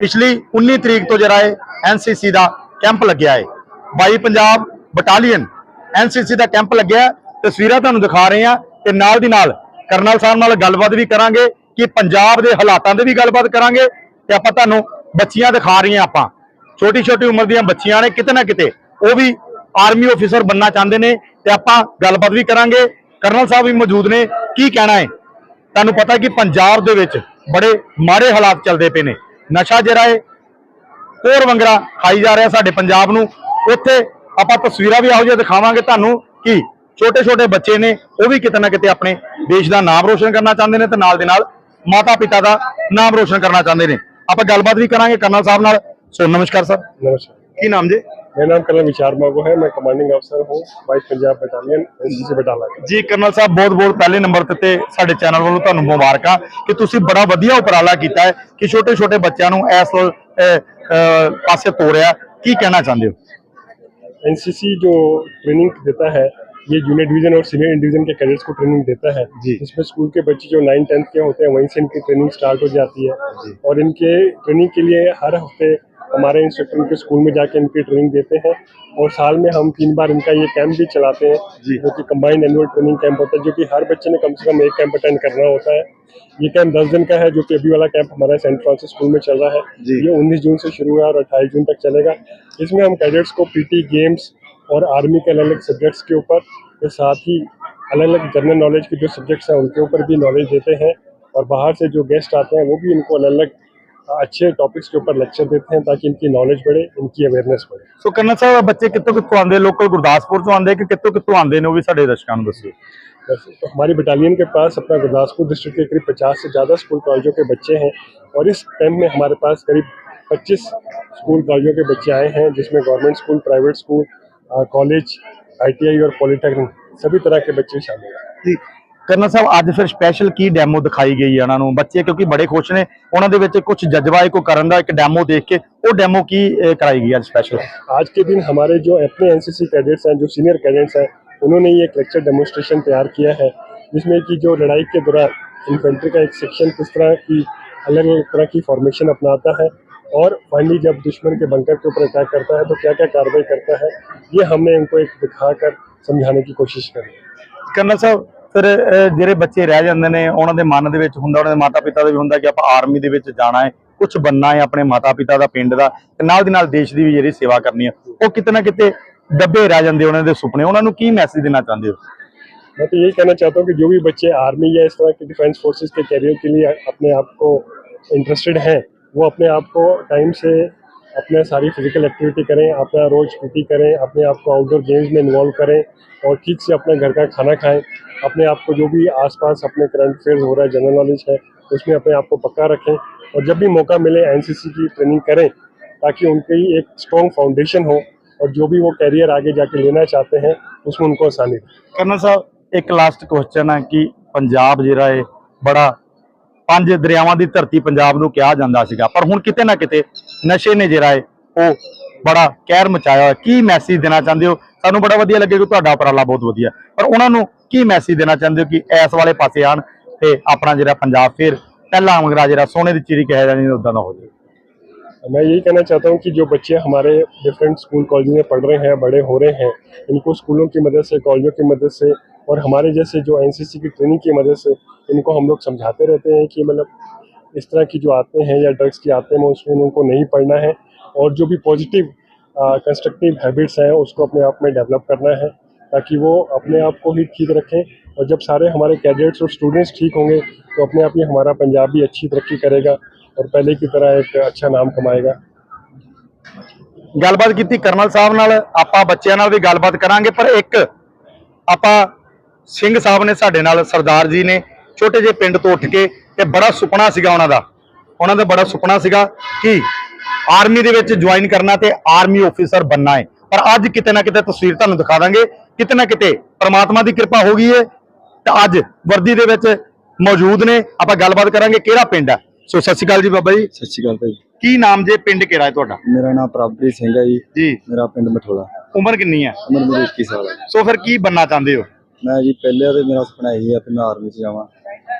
ਪਿਛਲੀ 19 ਤਰੀਕ ਤੋਂ ਜਿਹੜਾ ਹੈ ਐਨਸੀਸੀ ਦਾ ਕੈਂਪ ਲੱਗਿਆ ਹੈ। 22 ਪੰਜਾਬ ਬਟਾਲੀਅਨ ਐਨਸੀਸੀ ਦਾ ਕੈਂਪ ਲੱਗਿਆ ਤਸਵੀਰਾਂ ਤੁਹਾਨੂੰ ਦਿਖਾ ਰਹੇ ਹਾਂ ਤੇ ਨਾਲ ਦੀ ਨਾਲ ਕਰਨਲ ਸਾਹਿਬ ਨਾਲ ਗੱਲਬਾਤ ਵੀ ਕਰਾਂਗੇ ਕਿ ਪੰਜਾਬ ਦੇ ਹਾਲਾਤਾਂ ਦੇ ਵੀ ਗੱਲਬਾਤ ਕਰਾਂਗੇ ਤੇ ਆਪਾਂ ਤੁਹਾਨੂੰ ਬੱਚੀਆਂ ਦਿਖਾ ਰਹੀਆਂ ਆਪਾਂ। ਛੋਟੀ ਛੋਟੀ ਉਮਰ ਦੀਆਂ ਬੱਚੀਆਂ ਨੇ ਕਿਤੇ ਨਾ ਕਿਤੇ ਉਹ ਵੀ ਆਰਮੀ ਅਫੀਸਰ ਬੰਨਣਾ ਚਾਹੁੰਦੇ ਨੇ ਤੇ ਆਪਾਂ ਗੱਲਬਾਤ ਵੀ ਕਰਾਂਗੇ। ਕਰਨਲ ਸਾਹਿਬ ਵੀ ਮੌਜੂਦ ਨੇ। ਕੀ ਕਹਿਣਾ ਹੈ? ਤੁਹਾਨੂੰ ਪਤਾ ਕਿ ਪੰਜਾਬ ਦੇ ਵਿੱਚ ਬੜੇ ਮਾੜੇ ਹਾਲਾਤ ਚੱਲਦੇ ਪਏ ਨੇ। ਨਸ਼ਾ ਜਿਹੜਾ ਹੈ ਕੋਰ ਵੰਗਰਾ ਖਾਈ ਜਾ ਰਿਹਾ ਸਾਡੇ ਪੰਜਾਬ ਨੂੰ। ਉੱਥੇ ਆਪਾਂ ਤਸਵੀਰਾਂ ਵੀ ਆਹੋ ਜਿਹਾ ਦਿਖਾਵਾਂਗੇ ਤੁਹਾਨੂੰ ਕਿ ਛੋਟੇ ਛੋਟੇ ਬੱਚੇ ਨੇ ਉਹ ਵੀ ਕਿਤੇ ਨਾ ਕਿਤੇ ਆਪਣੇ ਦੇਸ਼ ਦਾ ਨਾਮ ਰੋਸ਼ਨ ਕਰਨਾ ਚਾਹੁੰਦੇ ਨੇ ਤੇ ਨਾਲ ਦੇ ਨਾਲ ਮਾਤਾ ਪਿਤਾ ਦਾ ਨਾਮ ਰੋਸ਼ਨ ਕਰਨਾ ਚਾਹੁੰਦੇ ਨੇ। ਆਪਾਂ ਗੱਲਬਾਤ ਵੀ ਕਰਾਂਗੇ ਕਰਨਲ ਸਾਹਿਬ ਨਾਲ। ਸੋ ਨਮਸਕਾਰ ਸਰ। ਨਮਸਕਾਰ। ਕੀ ਨਾਮ ਜੀ? मेरा नाम कर्नल विचार मागो है मैं कमांडिंग अफसर हूँ वाइस पंजाब बटालियन एनसीसी बटाला का ਜੀ ਕਰਨਲ ਸਾਹਿਬ ਬਹੁਤ ਬਹੁਤ ਪਹਿਲੇ ਨੰਬਰ ਤੇ ਤੇ ਸਾਡੇ ਚੈਨਲ ਵੱਲੋਂ ਤੁਹਾਨੂੰ ਮੁਬਾਰਕਾਂ ਕਿ ਤੁਸੀਂ ਬੜਾ ਵਧੀਆ ਉਪਰਾਲਾ ਕੀਤਾ ਹੈ ਕਿ ਛੋਟੇ ਛੋਟੇ ਬੱਚਿਆਂ ਨੂੰ ਇਸ ਅਹ, ਅਹ, ਪਾਸੇ ਤੋਰਿਆ ਕੀ ਕਹਿਣਾ ਚਾਹੁੰਦੇ ਹੋ एनसीसी जो ट्रेनिंग देता है ये जूनियर डिवीजन और सीनियर डिवीजन के कैडेट्स को ट्रेनिंग देता है जी। इसमें स्कूल के बच्चे जो नाइन टेंथ के होते हैं वहीं से इनकी ट्रेनिंग स्टार्ट हो जाती है और इनके ट्रेनिंग के लिए हर हफ्ते हमारे इंस्ट्रक्टर इनके स्कूल में जाके इनकी ट्रेनिंग देते हैं और साल में हम तीन बार इनका ये कैंप भी चलाते हैं जी। कि कंबाइंड एनुअल ट्रेनिंग कैंप होता है जो कि हर बच्चे ने कम से कम एक कैंप अटेंड करना होता है ये कैंप दस दिन का है जो कि अभी वाला कैंप हमारा सेंट फ्रांसिस स्कूल में चल रहा है। ये उन्नीस जून से शुरू हुआ और अट्ठाईस जून तक चलेगा इसमें हम कैडेट्स को पीटी गेम्स और आर्मी के अलग अलग सब्जेक्ट्स के ऊपर के साथ ही अलग अलग जनरल नॉलेज के जो सब्जेक्ट्स हैं उनके ऊपर भी नॉलेज देते हैं और बाहर से जो गेस्ट आते हैं वो भी इनको अलग अलग अच्छे टॉपिक्स के ऊपर लेक्चर देते हैं ताकि इनकी नॉलेज बढ़े इनकी अवेयरनेस बढ़े ਸੋ ਕਰਨਲ ਸਾਹਿਬ ਬੱਚੇ ਕਿੱਥੋਂ ਕਿੱਥੋਂ ਆਉਂਦੇ ਲੋਕਲ ਗੁਰਦਾਸਪੁਰ ਤੋਂ ਆਉਂਦੇ ਕਿ ਕਿੱਥੋਂ ਕਿੱਥੋਂ ਆਉਂਦੇ ਨੇ ਉਹ ਵੀ ਸਾਡੇ ਦਰਸ਼ਕਾਂ ਨੂੰ ਦੱਸਿਓ वैसे तो हमारी बटालियन के पास अपना गुरदासपुर डिस्ट्रिक्ट के करीब पचास से ज़्यादा स्कूल कॉलेजों के बच्चे हैं और इस कैंप में हमारे पास करीब 25 स्कूल कॉलेजों के बच्चे आए हैं जिसमें गवर्नमेंट स्कूल प्राइवेट स्कूल अ, कॉलेज आईटीआई और पॉलिटेक्निक सभी तरह के बच्चे शामिल हैं ਜੀ ਕਰਨਲ ਸਾਹਿਬ ਅੱਜ ਫਿਰ ਸਪੈਸ਼ਲ ਕੀ ਡੈਮੋ ਦਿਖਾਈ ਗਈ ਹੈ ਉਹਨਾਂ ਨੂੰ ਬੱਚੇ ਕਿਉਂਕਿ ਬੜੇ ਖੁਸ਼ ਨੇ ਉਹਨਾਂ ਦੇ ਵਿੱਚ ਕੁਝ ਜਜ਼ਬਾ ਹੈ ਕੋਈ ਕਰਨ ਦਾ ਇੱਕ ਡੈਮੋ ਦੇਖ ਕੇ ਉਹ ਡੈਮੋ ਕੀ ਅਹ, कराई गई आज स्पेशल आज के दिन हमारे जो अपने एनसीसी कैडेट्स हैं जो सीनियर कैडेट्स हैं उन्होंने ये एक लेक्चर डेमोन्स्ट्रेशन तैयार किया है जिसमें कि जो लड़ाई के दौरान इन्फेंट्री का एक सेक्शन किस तरह की अलग अलग तरह की फॉर्मेशन अपनाता है और फाइनली जब दुश्मन के बंकर के ऊपर अटैक करता है तो क्या क्या कार्रवाई करता है ये हमने इनको एक दिखाकर समझाने की कोशिश करी ਕਰਨਲ ਸਾਹਿਬ ਫਿਰ ਅਹ, ਜਿਹੜੇ ਬੱਚੇ ਰਹਿ ਜਾਂਦੇ ਨੇ ਉਹਨਾਂ ਦੇ ਮਨ ਦੇ ਵਿੱਚ ਹੁੰਦਾ ਉਹਨਾਂ ਦੇ ਮਾਤਾ ਪਿਤਾ ਦਾ ਵੀ ਹੁੰਦਾ ਕਿ ਆਪਾਂ ਆਰਮੀ ਦੇ ਵਿੱਚ ਜਾਣਾ ਹੈ ਕੁਝ ਬੰਨਾ ਹੈ ਆਪਣੇ ਮਾਤਾ ਪਿਤਾ ਦਾ ਪਿੰਡ ਦਾ ਤੇ ਨਾਲ ਦੀ ਨਾਲ ਦੇਸ਼ ਦੀ ਵੀ ਜਿਹੜੀ ਸੇਵਾ ਕਰਨੀ ਹੈ ਉਹ ਕਿਤੇ ਨਾ ਕਿਤੇ ਦੱਬੇ ਰਹਿ ਜਾਂਦੇ ਉਹਨਾਂ ਦੇ ਸੁਪਨੇ ਉਹਨਾਂ ਨੂੰ ਕੀ ਮੈਸੇਜ ਦੇਣਾ ਚਾਹੁੰਦੇ ਹੋ मैं तो यही कहना चाहता हूँ कि जो भी बच्चे आर्मी या इस तरह के डिफेंस फोर्सेस के कैरियर के लिए अपने आप को इंटरेस्टेड हैं वो अपने आप को टाइम से अपना सारी फ़िज़िकल एक्टिविटी करें, अपना रोज़ पीटी करें, अपने आप को आउटडोर गेम्स में इन्वॉल्व करें और ठीक से अपने घर का खाना खाएँ। अपने आप को जो भी आसपास अपने करंट अफेयर्स हो रहा है जनरल नॉलेज है, उसमें अपने आप को पक्का रखें और जब भी मौका मिले एनसीसी की ट्रेनिंग करें ताकि उनकी एक स्ट्रॉन्ग फाउंडेशन हो और जो भी वो कैरियर आगे जाके लेना चाहते हैं, उसमें उनको आसानी कर्नल साहब, एक लास्ट क्वेश्चन है कि पंजाब जरा बड़ा ਪੰਜ ਦਰਿਆਵਾਂ ਦੀ ਧਰਤੀ ਪੰਜਾਬ ਨੂੰ ਕਿਹਾ ਜਾਂਦਾ ਸੀਗਾ ਪਰ ਹੁਣ ਕਿਤੇ ਨਾ ਕਿਤੇ ਨਸ਼ੇ ਨੇ ਜਿਹੜਾ ਹੈ ਉਹ ਬੜਾ ਕਹਿਰ ਮਚਾਇਆ ਹੋਇਆ ਕੀ ਮੈਸੇਜ ਦੇਣਾ ਚਾਹੁੰਦੇ ਹੋ ਸਾਨੂੰ ਬੜਾ ਵਧੀਆ ਲੱਗੇਗਾ ਤੁਹਾਡਾ ਉਪਰਾਲਾ ਬਹੁਤ ਵਧੀਆ ਪਰ ਉਹਨਾਂ ਨੂੰ ਕੀ ਮੈਸੇਜ ਦੇਣਾ ਚਾਹੁੰਦੇ ਹੋ ਕਿ ਇਸ ਵਾਲੇ ਪਾਸੇ ਆਣ ਤੇ ਆਪਣਾ ਜਿਹੜਾ ਪੰਜਾਬ ਫਿਰ ਪਹਿਲਾ ਮੰਗਰਾ ਜਿਹੜਾ ਸੋਨੇ ਦੀ ਚਿੜੀ ਕਿਹਾ ਜਾਂਦਾ ਉਦਾਂ ਦਾ ਹੋ ਜਾਵੇ मैं यही कहना चाहता हूँ कि जो बच्चे हमारे डिफरेंट स्कूल कॉलेज में पढ़ रहे हैं बड़े हो रहे हैं इनको स्कूलों की मदद से कॉलेजों की मदद से और हमारे जैसे जो एनसीसी की ट्रेनिंग की मदद से इनको हम लोग समझाते रहते हैं कि मतलब इस तरह की जो आते हैं या ड्रग्स की आते हैं उसमें उनको नहीं पढ़ना है और जो भी पॉजिटिव कंस्ट्रक्टिव हैबिट्स हैं उसको अपने आप में डेवलप करना है ताकि वो अपने आप को ही ठीक रखें और जब सारे हमारे कैडेट्स और स्टूडेंट्स ठीक होंगे तो अपने आप ही हमारा पंजाब भी अच्छी तरक्की करेगा और पहले की तरह एक अच्छा नाम कमाएगा ਗੱਲਬਾਤ ਕੀਤੀ ਕਰਨਲ ਸਾਹਿਬ ਨਾਲ ਆਪਾਂ ਬੱਚਿਆਂ ਨਾਲ ਵੀ ਗੱਲਬਾਤ ਕਰਾਂਗੇ ਪਰ ਇੱਕ ਆਪਾਂ ਸਿੰਘ ਸਾਹਿਬ ਨੇ ਸਾਡੇ ਨਾਲ ਸਰਦਾਰ ਜੀ ਨੇ ਛੋਟੇ ਜਿਹੇ ਪਿੰਡ ਤੋਂ ਉੱਠ ਕੇ ਤੇ ਬੜਾ ਸੁਪਨਾ ਸੀਗਾ ਉਹਨਾਂ ਦਾ। ਉਹਨਾਂ ਦਾ ਬੜਾ ਸੁਪਨਾ ਸੀਗਾ ਕਿ ਆਰਮੀ ਦੇ ਵਿੱਚ ਜੁਆਇਨ ਕਰਨਾ ਤੇ ਆਰਮੀ ਆਫੀਸਰ ਬੰਨਾ ਹੈ। ਪਰ ਅੱਜ ਕਿਤੇ ਨਾ ਕਿਤੇ ਤਸਵੀਰ ਤੁਹਾਨੂੰ ਦਿਖਾ ਦਾਂਗੇ ਕਿਤੇ ਨਾ ਕਿਤੇ ਪ੍ਰਮਾਤਮਾ ਦੀ ਕਿਰਪਾ ਹੋ ਗਈ ਹੈ ਤੇ ਅੱਜ ਵਰਦੀ ਦੇ ਵਿੱਚ ਮੌਜੂਦ ਨੇ। ਆਪਾਂ ਗੱਲਬਾਤ ਕਰਾਂਗੇ ਕਿਹੜਾ ਪਿੰਡ ਹੈ। ਸੋ ਸਤਿ ਸ਼੍ਰੀ ਅਕਾਲ ਜੀ ਬਾਬਾ ਜੀ। ਸਤਿ ਸ਼੍ਰੀ ਅਕਾਲ ਭਾਈ। ਕੀ ਨਾਮ ਜੇ ਪਿੰਡ ਕਿਹੜਾ ਹੈ ਤੁਹਾਡਾ? ਮੇਰਾ ਨਾਮ ਪ੍ਰਭਪ੍ਰੀਤ ਸਿੰਘ ਹੈ ਜੀ। ਜੀ। ਮੇਰਾ ਪਿੰਡ ਮਠੋਲਾ। ਉਮਰ ਕਿੰਨੀ ਹੈ? ਉਮਰ ਮੇਰੀ 21 ਸਾਲ ਹੈ। ਸੋ ਫਿਰ ਕੀ ਬੰਨਾ ਚਾਹੁੰਦੇ ਹੋ? ਮੈਂ ਜੀ ਪਹਿਲੇ ਤੇ ਮੇਰਾ ਸੁਪਨਾ ਇਹੀ ਹੈ ਕਿ ਮੈਂ ਆਰਮੀ 'ਚ ਜਾਵਾਂ।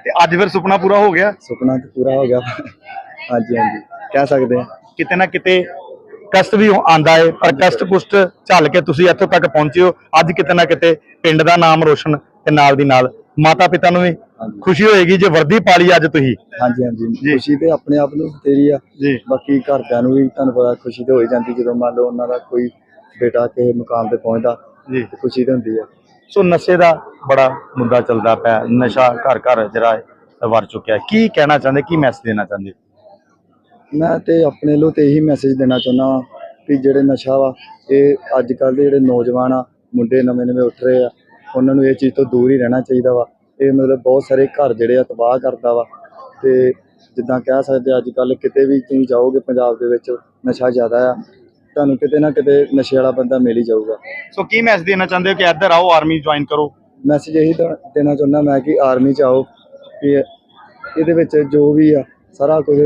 ਤੇ ਅੱਜ ਫਿਰ ਸੁਪਨਾ ਪੂਰਾ ਹੋ ਗਿਆ? ਸੁਪਨਾ ਤਾਂ ਪੂਰਾ ਹੋ ਗਿਆ। ਹਾਂਜੀ ਹਾਂਜੀ। ਕਹਿ ਸਕਦੇ ਹਾਂ ਕਿਤੇ ਨਾ ਕਿਤੇ ਕਸ਼ਟ ਵੀ ਆਂਦਾ ਹੈ ਪਰ ਕਸ਼ਟ ਕੁਸ਼ਟ ਝੱਲ ਕੇ ਤੁਸੀਂ ਇੱਥੋਂ ਤੱਕ ਪਹੁੰਚੇ ਹੋ। ਅੱਜ ਕਿਤੇ ਨਾ ਕਿਤੇ ਪਿੰਡ ਦਾ ਨਾਮ ਰੋਸ਼ਨ ਤੇ ਨਾਲ ਦੀ ਨਾਲ ਮਾਤਾ ਪਿਤਾ ਨੂੰ ਵੀ ਹਾਂਜੀ। ਖੁਸ਼ੀ ਹੋਏਗੀ ਜੇ ਵਰਦੀ ਪਾਲੀ ਅੱਜ ਤੁਸੀਂ। ਹਾਂਜੀ ਹਾਂਜੀ। ਜੀ। ਖੁਸ਼ੀ ਤੇ ਆਪਣੇ ਆਪ ਨੂੰ ਤੇਰੀ ਆ। ਜੀ। ਬਾਕੀ ਘਰਦਿਆਂ ਨੂੰ ਵੀ ਤੁਹਾਨੂੰ ਪਤਾ ਖੁਸ਼ੀ ਤੇ ਹੋ ਹੀ ਜਾਂਦੀ ਜਦੋਂ ਮੰਨ ਲਓ ਉਹਨਾਂ ਦਾ ਕੋਈ ਬੇਟਾ ਕਿਸੇ ਮੁਕਾਮ ਤੇ ਪਹੁੰਚਦਾ ਜੀ। ਤੇ ਖੁਸ਼ੀ ਤੇ ਹੁੰਦੀ ਆ। ਸੋ ਨਸ਼ੇ ਦਾ ਬੜਾ ਮੁੱਦਾ ਚੱਲਦਾ ਪਿਆ, ਨਸ਼ਾ ਘਰ ਘਰ ਜਿਹੜਾ ਵਰ ਚੁੱਕਿਆ ਕੀ ਕਹਿਣਾ ਚਾਹੁੰਦੇ, ਕੀ ਮੈਸੇਜ ਦੇਣਾ ਚਾਹੁੰਦੇ? ਮੈਂ ਤੇ ਆਪਣੇ ਵੱਲੋਂ ਤੇ ਇਹੀ ਮੈਸੇਜ ਦੇਣਾ ਚਾਹੁੰਦਾ ਕਿ ਜਿਹੜੇ ਨਸ਼ਾ ਵਾ, ਇਹ ਅੱਜ ਕੱਲ ਦੇ ਜਿਹੜੇ ਨੌਜਵਾਨ ਆ, ਮੁੰਡੇ ਨਵੇਂ ਨਵੇਂ ਉੱਠ ਰਹੇ ਆ, ਉਹਨਾਂ ਨੂੰ ਇਹ ਚੀਜ਼ ਤੋਂ ਦੂਰ ਹੀ ਰਹਿਣਾ ਚਾਹੀਦਾ ਵਾ। ਇਹ ਮਤਲਬ ਬਹੁਤ ਸਾਰੇ ਘਰ ਜਿਹੜੇ ਆ ਤਬਾਹ ਕਰਦਾ ਵਾ ਤੇ ਜਿੱਦਾਂ ਕਹਿ ਸਕਦੇ ਅੱਜ ਕੱਲ ਕਿਤੇ ਵੀ ਤੁਸੀਂ ਜਾਓਗੇ ਪੰਜਾਬ ਦੇ ਵਿੱਚ, ਨਸ਼ਾ ਜ਼ਿਆਦਾ ਆ ਤੁਹਾਨੂੰ ਕਿਤੇ ਨਾ ਕਿਤੇ ਨਸ਼ੇ ਵਾਲਾ ਬੰਦਾ ਮਿਲ ਹੀ ਜਾਊਗਾ। ਸੋ ਕੀ ਮੈਸੇਜ ਦੇਣਾ ਚਾਹੁੰਦੇ ਹੋ ਕਿ ਇੱਧਰ ਆਓ ਆਰਮੀ ਜੁਆਇਨ ਕਰੋ? ਮੈਸੇਜ ਇਹੀ ਦੇਣਾ ਚਾਹੁੰਦਾ ਮੈਂ ਕਿ ਆਰਮੀ ਚ ਆਓ ਕਿ ਇਹਦੇ ਵਿੱਚ ਜੋ ਵੀ ਆ ਸਾਰਾ ਕੁਝ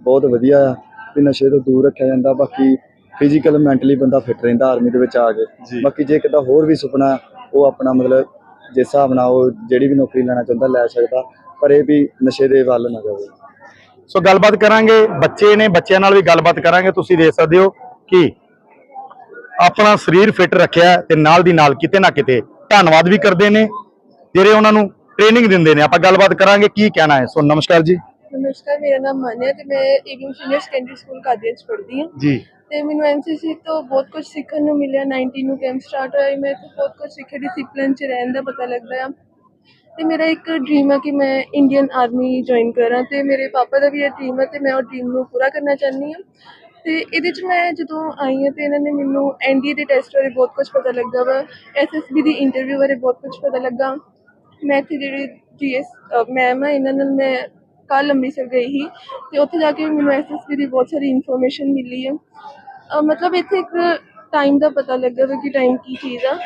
ਬਹੁਤ ਵਧੀਆ ਆ ਕਿ ਨਸ਼ੇ ਤੋਂ ਦੂਰ ਰੱਖਿਆ ਜਾਂਦਾ ਬਾਕੀ ਫਿਜ਼ੀਕਲ ਮੈਂਟਲੀ ਬੰਦਾ ਫਿੱਟ ਰਹਿੰਦਾ ਆਰਮੀ ਦੇ ਵਿੱਚ ਆ ਜੀ। ਕੇ ਬਾਕੀ ਜੇ ਕਿਤਾ ਹੋਰ ਵੀ ਸੁਪਨਾ ਉਹ ਆਪਣਾ ਮਤਲਬ ਜਿਸ ਹਿਸਾਬ ਨਾਲ ਉਹ ਜਿਹੜੀ ਵੀ ਨੌਕਰੀ ਲੈਣਾ ਚਾਹੁੰਦਾ ਲੈ ਸਕਦਾ ਪਰ ਇਹ ਵੀ ਨਸ਼ੇ ਦੇ ਵੱਲ ਨਾ ਜਾਵੇ। ਸੋ ਗੱਲਬਾਤ ਕਰਾਂਗੇ ਬੱਚੇ ਨੇ ਬੱਚਿਆਂ ਨਾਲ ਵੀ ਗੱਲਬਾਤ ਕਰਾਂਗੇ ਤੁਸੀਂ ਦੇਖ ਸਕਦੇ ਹੋ। ਕਿ ਆਪਣਾ ਸਰੀਰ ਫਿੱਟ ਰੱਖਿਆ ਤੇ ਨਾਲ ਦੀ ਨਾਲ ਕਿਤੇ ਨਾ ਕਿਤੇ ਧੰਨਵਾਦ ਵੀ ਕਰਦੇ ਨੇ ਜਿਹੜੇ ਉਹਨਾਂ ਨੂੰ ਟ੍ਰੇਨਿੰਗ ਦਿੰਦੇ ਨੇ। ਆਪਾਂ ਗੱਲਬਾਤ ਕਰਾਂਗੇ ਕੀ ਕਹਿਣਾ ਹੈ। ਸੋ ਨਮਸਕਾਰ ਜੀ। ਨਮਸਕਾਰ ਮੇਰਾ ਨਾਮ ਮਾਨਿਆ ਤੇ ਮੈਂ AVM senior secondary school Qadian 'ਚ ਪੜ੍ਹਦੀ ਹਾਂ। ਜੀ। ਤੇ ਮੈਨੂੰ ਐਨਸੀਸੀ ਤੋਂ ਬਹੁਤ ਕੁਝ ਸਿੱਖਣ ਨੂੰ ਮਿਲਿਆ। 19 ਨੂੰ ਕੈਂਪ ਸਟਾਰਟ ਹੋਇਆ। ਮੈਂ ਤੋਂ ਬਹੁਤ ਕੁਝ ਸਿੱਖਿਆ। ਡਿਸਪਲਿਨ 'ਚ ਰਹਿਣ ਦਾ ਪਤਾ ਲੱਗਦਾ ਆ। ਤੇ ਮੇਰਾ ਇੱਕ ਡ੍ਰੀਮ ਹੈ ਕਿ ਮੈਂ ਇੰਡੀਅਨ ਆਰਮੀ ਜੁਆਇਨ ਕਰਾਂ। ਤੇ ਮੇਰੇ ਪਾਪਾ ਦਾ ਵੀ ਇਹ ਡ੍ਰੀਮ ਹੈ ਤੇ ਮੈਂ ਉਹ ਡ੍ਰੀਮ ਨੂੰ ਪੂਰਾ ਕਰਨਾ ਚਾਹੁੰਦੀ ਹਾਂ। ਤੇ ਇਹਦੇ 'ਚ ਮੈਂ ਜਦੋਂ ਆਈ ਹਾਂ ਤੇ ਇਹਨਾਂ ਨੇ ਮੈਨੂੰ ਐਨਡੀਏ ਦੇ ਟੈਸਟ ਬਾਰੇ ਬਹੁਤ ਕੁਝ ਪਤਾ ਲੱਗਾ ਵਾ ਐਸਐਸਬੀ ਦੀ ਇੰਟਰਵਿਊ ਬਾਰੇ ਬਹੁਤ ਕੁਝ ਪਤਾ ਲੱਗਾ। ਮੈਂ ਇੱਥੇ ਜਿਹੜੇ ਜੀਐਸ ਮੈਮ ਆ, ਇਹਨਾਂ ਨਾਲ ਮੈਂ ਕੱਲ੍ਹ ਅੰਮ੍ਰਿਤਸਰ ਗਈ ਸੀ ਤੇ ਉੱਥੇ ਜਾ ਕੇ ਵੀ ਮੈਨੂੰ ਐਸਐਸਬੀ ਦੀ ਬਹੁਤ ਸਾਰੀ ਇਨਫੋਰਮੇਸ਼ਨ ਮਿਲੀ ਹੈ ਮਤਲਬ ਇੱਥੇ ਇੱਕ ਟਾਈਮ ਦਾ ਪਤਾ ਲੱਗਾ ਵਾ ਕਿ ਟਾਈਮ ਕੀ ਚੀਜ਼ ਆ।